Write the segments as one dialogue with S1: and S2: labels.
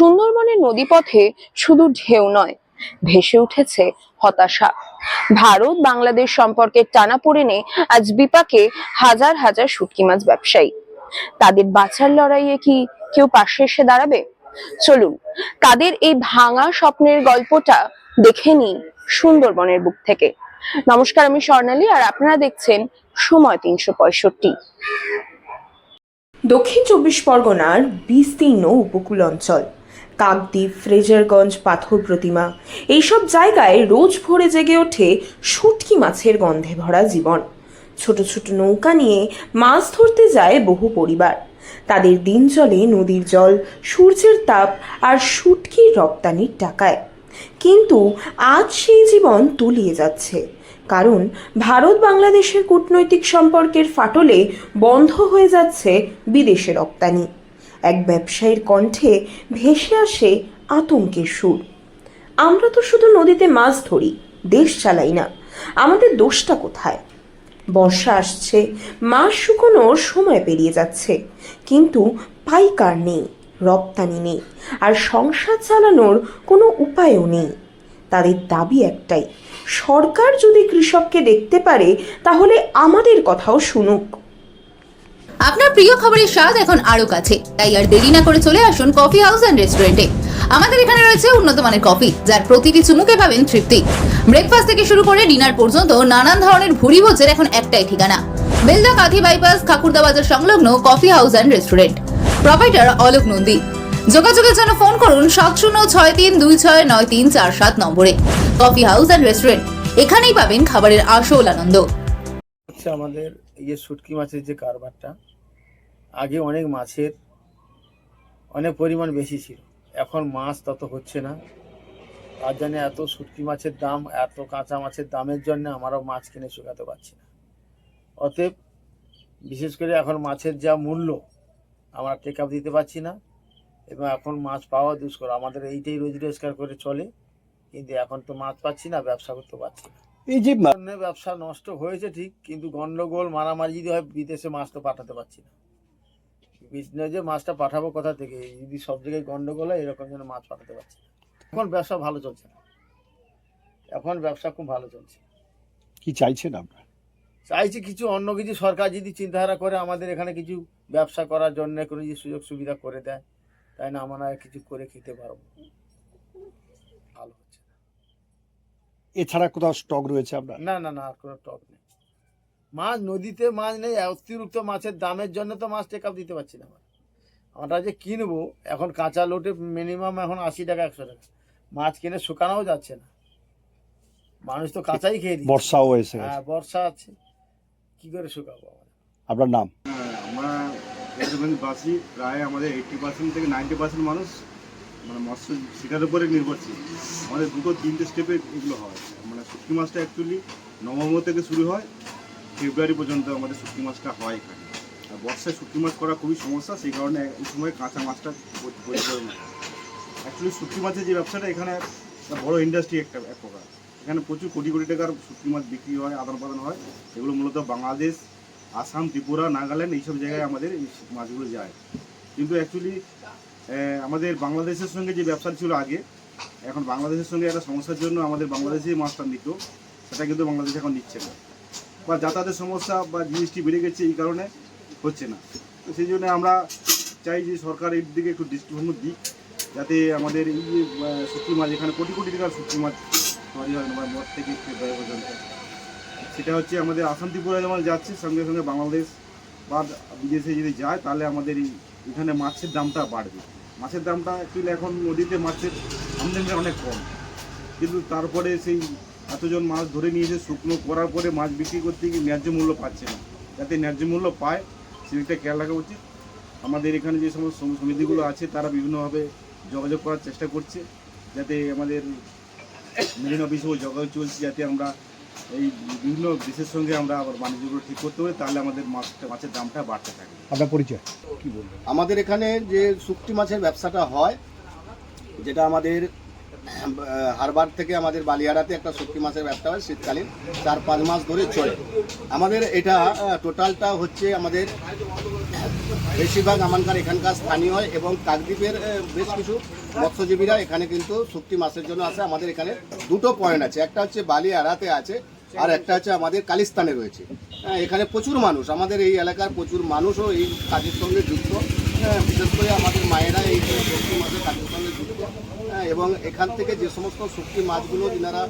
S1: সুন্দরবনের নদীপথে শুধু ঢেউ নয়, ভেসে উঠেছে হতাশা। ভারত বাংলাদেশ সম্পর্কের টানাপোড়েনে আজ বিপাকে হাজার হাজার শুটকি মাছ ব্যবসায়ী। তাদের বাঁচার লড়াইয়ে কি কেউ পাশে এসে দাঁড়াবে? চলুন, তাদের এই ভাঙা স্বপ্নের গল্পটা দেখে নিই সুন্দরবনের বুক থেকে। নমস্কার, আমি স্বর্ণালী আর আপনারা দেখছেন সময় তিনশো পঁয়ষট্টি।
S2: দক্ষিণ চব্বিশ পরগনার বিস্তীর্ণ উপকূল অঞ্চল। কাকদ্বীপ, ফ্রেজারগঞ্জ, পাথর প্রতিমা, এইসব জায়গায় রোজ ভোরে জেগে ওঠে শুটকি মাছের গন্ধে ভরা জীবন। ছোট ছোট নৌকা নিয়ে মাছ ধরতে যায় বহু পরিবার। তাদের দিন চলে নদীর জল, সূর্যের তাপ আর শুটকির রপ্তানির টাকায়। কিন্তু আজ সেই জীবন তলিয়ে যাচ্ছে। কারণ ভারত বাংলাদেশের কূটনৈতিক সম্পর্কের ফাটলে বন্ধ হয়ে যাচ্ছে বিদেশে রপ্তানি। এক ব্যবসায়ীর কণ্ঠে ভেসে আসে আতঙ্কের সুর। আমরা তো শুধু নদীতে মাছ ধরি, দেশ চালাই না, আমাদের দোষটা কোথায়? বর্ষা আসছে মাস শুকোনোর সময় পেরিয়ে যাচ্ছে, কিন্তু পাইকার নেই, রপ্তানি নেই, আর সংসার চালানোর কোনো উপায়ও নেই। তাদের দাবি একটাই, সরকার যদি কৃষককে দেখতে পারে, তাহলে আমাদের কথাও শুনুক।
S3: আপনার প্রিয় খাবারের স্বাদ এখন আরও কাছে। তাই আর দেরি না করে চলে আসুন কফি হাউস অ্যান্ড রেস্টুরেন্টে। আমাদের এখানে রয়েছে উন্নত মানের কফি, যার প্রতিটি চুমুকে পাবেন তৃপ্তি। ব্রেকফাস্ট থেকে শুরু করে ডিনার পর্যন্ত নানান ধরনের ভুরি ভোজের এখন একটাই ঠিকানা। বেলদা কাঁথি বাইপাস, খাকুরদা বাজার সংলগ্ন coffee house and restaurant. Proprietor Alok Nandi. যোগাযোগের জন্য ফোন করুন সাত শূন্য ছয় তিন দুই ছয় নয় তিন চার সাত নম্বরে। কফি হাউস অ্যান্ড রেস্টুরেন্ট, এখানেই পাবেন খাবারের আসল আনন্দ।
S4: আমাদের এই যে শুটকি মাছের যে কারবারটা আগে অনেক মাছের অনেক পরিমাণ বেশি ছিল। এখন মাছ তত হচ্ছে না। তার জন্য এত শুটকি মাছের দাম এত কাঁচা মাছের দামের জন্য আমরাও মাছ কিনে শুকাতে পারছি না। অতএব বিশেষ করে এখন মাছের যা মূল্য আমরা টেক আপ দিতে পারছি না। এবং এখন মাছ পাওয়া দুষ্কর। আমাদের এইটাই রোজ রোজগার করে চলে। কিন্তু এখন তো মাছ পাচ্ছি না ব্যবসা করতে পারছি না।
S5: এই যে
S4: ব্যবসা নষ্ট হয়েছে ঠিক কিন্তু গন্ডগোল মারামারি যদি হয় বিদেশে মাছ তো পাঠাতে পারছি না। বিজনেসে মাছটা পাঠাবো কোথা থেকে? যদি সব জায়গায় গন্ডগোল হয় এরকম যেন মাছ পাঠাতে পারছি এখন ব্যবসা ভালো চলছে না। এখন ব্যবসা খুব ভালো চলছে।
S5: কি চাইছেন আপনার?
S4: চাইছি কিছু অন্য কিছু সরকার যদি চিন্তাধারা করে আমাদের এখানে কিছু ব্যবসা করার জন্য কোনো যদি সুযোগ সুবিধা করে দেয় তাই না আমরা কিছু করে খেতে পারব। ভালো হচ্ছে
S5: এছাড়া কোথাও স্টক রয়েছে আপনার?
S4: না না না আর কোনো স্টক নেই। মাছ নদীতে মাছ নেই অতিরিক্ত মাছের দামের জন্য তো মাছ টেক দিতে পারছি না আমরা। আমরা যে কিনবো এখন কাঁচা লোটে মিনিমাম এখন আশি টাকা একশো টাকা। মাছ কিনে শুকানোও যাচ্ছে না। মানুষ তো কাঁচাই খেয়ে দিচ্ছে।
S5: বর্ষাও গেছে।
S4: হ্যাঁ বর্ষা আছে। কি করে শুকাবো আমরা?
S5: আপনার নাম?
S6: হ্যাঁ, আমরা বাসি প্রায় আমাদের এইটটি পার্সেন্ট থেকে নাইনটি পার্সেন্ট মানুষ মানে মৎস্য শিকার উপরে নির্ভরশীল। আমাদের দুটো তিনটে স্টেপে এগুলো হয়। মানে শুটকি মাছটা অ্যাকচুয়ালি নভেম্বর থেকে শুরু হয় ফেব্রুয়ারি পর্যন্ত আমাদের শুটকি মাছটা হয় এখানে। আর বর্ষায় শুটকি মাছ করা খুবই সমস্যা, সেই কারণে এই সময় কাঁচা মাছটা অ্যাকচুয়ালি শুটকি মাছের যে ব্যবসাটা, এখানে বড় ইন্ডাস্ট্রি একটা এক প্রকার। এখানে প্রচুর কোটি কোটি টাকার শুটকি মাছ বিক্রি হয়, আদান প্রদান হয়। এগুলো মূলত বাংলাদেশ, আসাম, ত্রিপুরা, নাগাল্যান্ড এইসব জায়গায় আমাদের এই মাছগুলো যায়। কিন্তু অ্যাকচুয়ালি আমাদের বাংলাদেশের সঙ্গে যে ব্যবসা ছিল আগে, এখন বাংলাদেশের সঙ্গে একটা সমস্যার জন্য আমাদের বাংলাদেশেই মাছটা নিত, সেটা কিন্তু বাংলাদেশ এখন নিচ্ছে না। বা যাতায়াতের সমস্যা বা জিএসটি বেড়ে গেছে এই কারণে হচ্ছে না। তো সেই জন্য আমরা চাই যে সরকার এর দিকে একটু দৃষ্টিভঙ্গ দিক যাতে আমাদের এই যে আহ, মাছ এখানে কোটি কোটি টাকার শুটকি মাছ তৈরি হয় মদ থেকে ফেব্রুয়ারি পর্যন্ত সেটা হচ্ছে আমাদের আসাম যেমন যাচ্ছে সঙ্গে সঙ্গে বাংলাদেশ বা বিদেশে যদি যায় তাহলে আমাদের এই এখানে মাছের দামটা বাড়বে। মাছের দামটা অ্যাকচুয়ালি এখন নদীতে মাছের আমদানিটা অনেক কম। কিন্তু তারপরে সেই এতজন মাছ ধরে নিয়ে এসে শুকনো করার পরে মাছ বিক্রি করতে গিয়ে ন্যায্য মূল্য পাচ্ছে না। যাতে ন্যায্য মূল্য পায় সেদিকটা খেয়াল রাখা উচিত। আমাদের এখানে যে সমস্ত সমি- সমিতিগুলো আছে তারা বিভিন্নভাবে যোগাযোগ করার চেষ্টা করছে যাতে আমাদের মেরিন অফিসেও যোগাযোগ চলছে যাতে আমরা এই বিভিন্ন দেশের সঙ্গে আমরা আবার বাণিজ্যগুলো ঠিক করতে পারি তাহলে আমাদের মাছটা মাছের দামটা বাড়তে থাকে।
S5: আপনার পরিচয়?
S7: আমাদের এখানে যে শুক্তি মাছের ব্যবসাটা হয় যেটা আমাদের হারবার থেকে আমাদের বালিয়াড়াতে একটা শুক্তি মাছের ব্যবসা হয় শীতকালীন। চার, পাঁচ মাস ধরে চলে। আমাদের এটা টোটালটা হচ্ছে আমাদের বেশিরভাগ আমানকার এখানকার স্থানীয় হয় এবং কাকদ্বীপের বেশ কিছু মৎস্যজীবীরা এখানে কিন্তু শুক্তি মাছের জন্য আসে। আমাদের এখানে দুটো পয়েন্ট আছে। একটা হচ্ছে বালি আড়াতে আছে আর একটা হচ্ছে আমাদের কালিস্তানে রয়েছে। এখানে প্রচুর মানুষ। আমাদের এই এলাকার প্রচুর মানুষও এই কাজের সঙ্গে যুক্ত। বিশেষ করে আমাদের মায়েরা এই শুক্তি মাছের যুক্ত। হ্যাঁ, এবং এখান থেকে যে সমস্ত শুক্তি মাছগুলো যিনারা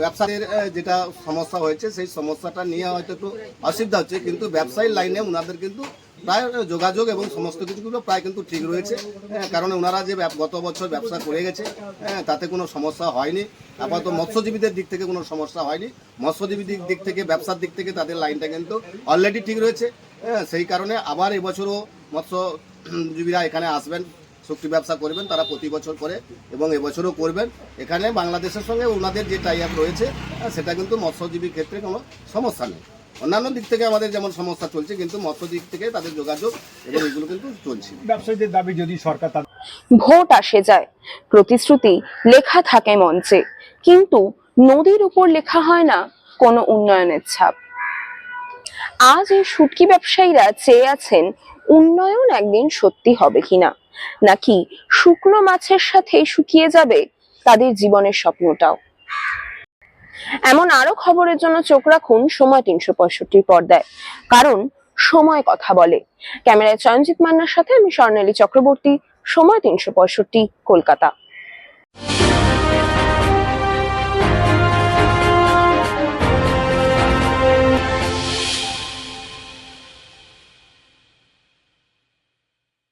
S7: ব্যবসায়ের যেটা সমস্যা হয়েছে সেই সমস্যাটা নিয়ে হয়তো একটু অসুবিধা হচ্ছে কিন্তু ব্যবসায়ীর লাইনে ওনাদের কিন্তু প্রায় যোগাযোগ এবং সমস্ত কিছুগুলো প্রায় কিন্তু ঠিক রয়েছে। হ্যাঁ, কারণ ওনারা যে গত বছর ব্যবসা করে গেছে হ্যাঁ, তাতে কোনো সমস্যা হয়নি। আপাতত মৎস্যজীবীদের দিক থেকে কোনো সমস্যা হয়নি। মৎস্যজীবীদের দিক থেকে ব্যবসার দিক থেকে তাদের লাইনটা কিন্তু অলরেডি ঠিক রয়েছে। হ্যাঁ, সেই কারণে আবার এবছরও মৎস্যজীবীরা এখানে আসবেন শক্তি ব্যবসা করবেন তারা প্রতি বছর করে এবং এবছরও করবেন। এখানে বাংলাদেশের সঙ্গে ওনাদের যে টাই আপ রয়েছে সেটা কিন্তু মৎস্যজীবীর ক্ষেত্রে কোনো সমস্যা নেই। অন্যান্য দিক থেকে আমাদের যেমন সমস্যা চলছে কিন্তু মৎস্য দিক থেকে তাদের যোগাযোগ এবং এগুলো কিন্তু চলছে।
S5: ব্যবসায়ীদের দাবি যদি সরকার তাদের
S1: ভোট আসে যায়। প্রতিশ্রুতি লেখা থাকে মঞ্চে কিন্তু নদীর উপর লেখা হয় না কোনো উন্নয়নের ছাপ। আজ এই শুটকি ব্যবসায়ীরা চেয়ে আছেন উন্নয়ন একদিন সত্যি হবে কিনা? নাকি শুকনো মাছের সাথে শুকিয়ে যাবে তাদের জীবনের স্বপ্নটাও? এমন আরও খবরের জন্য চোখ রাখুন সময় তিনশো পঁয়ষট্টির পর্দায়। কারণ সময় কথা বলে। ক্যামেরায় চয়নজিৎ মান্নার সাথে আমি স্বর্ণালী চক্রবর্তী, সময় তিনশো পঁয়ষট্টি, কলকাতা।